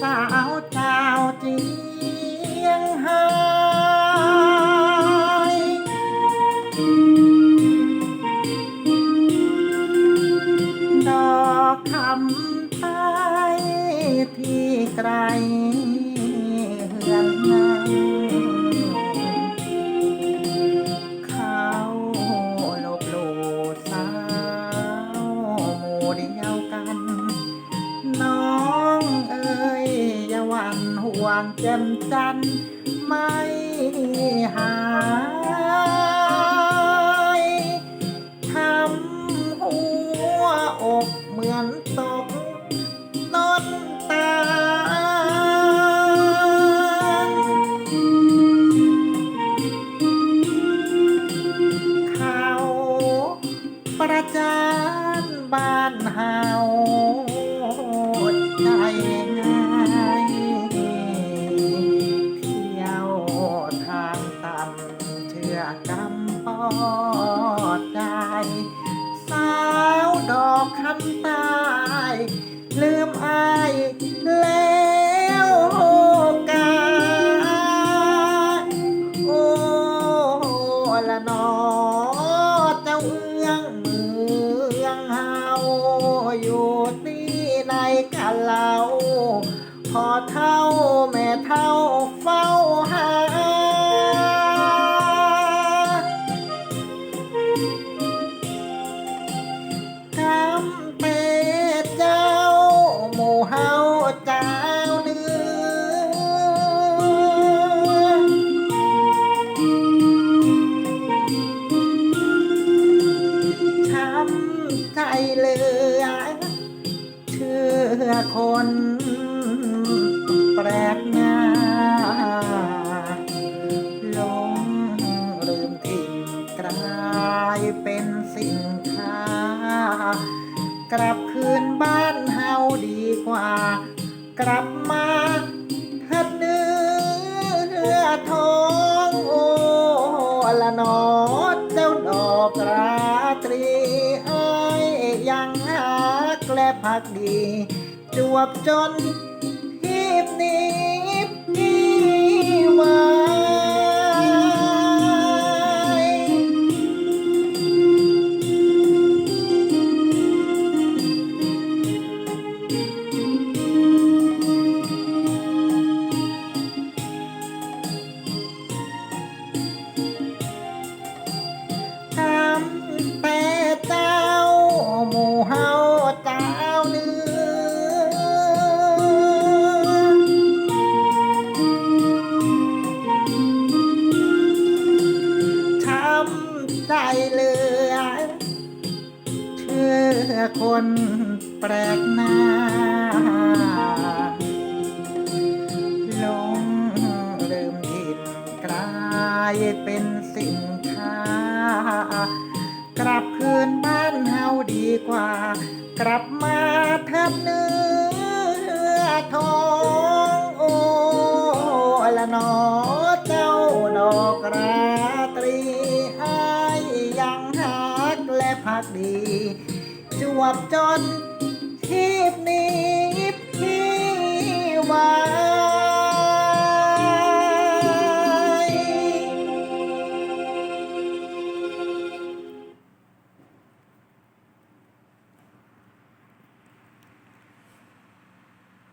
สาวเจ้าเจียงไฮ้ดอกคำใต้ที่ไกลเหือนนั้นเขาลบหลูสาวหมู่เดียวกัน ห่วงแจ่มจันไม่หายทำหัวอกเหมือนตกต้นตาลเขาประจานบ้านเฮา ดใจ สาวดอกคำใตาย ลืมอายแล้วโกาโอ้ละนอเจ้าเอื้องเมืองเฮาอยู่ที่ในกันเล่าพอเท่าแม่เท่าเฝ้า คนแปลกหน้าหลงลืมถิ่นกลายเป็นสินค้า กลับคืนบ้านเฮาดีกว่า กลับมาเถิดเนื้อทองโอ้ละนอเจ้าดอกราตรีเอ้ยยังหาแกลพักดี จวบจนทีบนี้ อคนแปลกหน้า ลงลืมถิ่นกลายเป็นสินค้า กลับคืนบ้านเฮาดีกว่า กลับมาทับเนื้อทองโอ้ละนอเจ้าดอกราตรีอายยังหักและพักดี จวบจนทีบนี้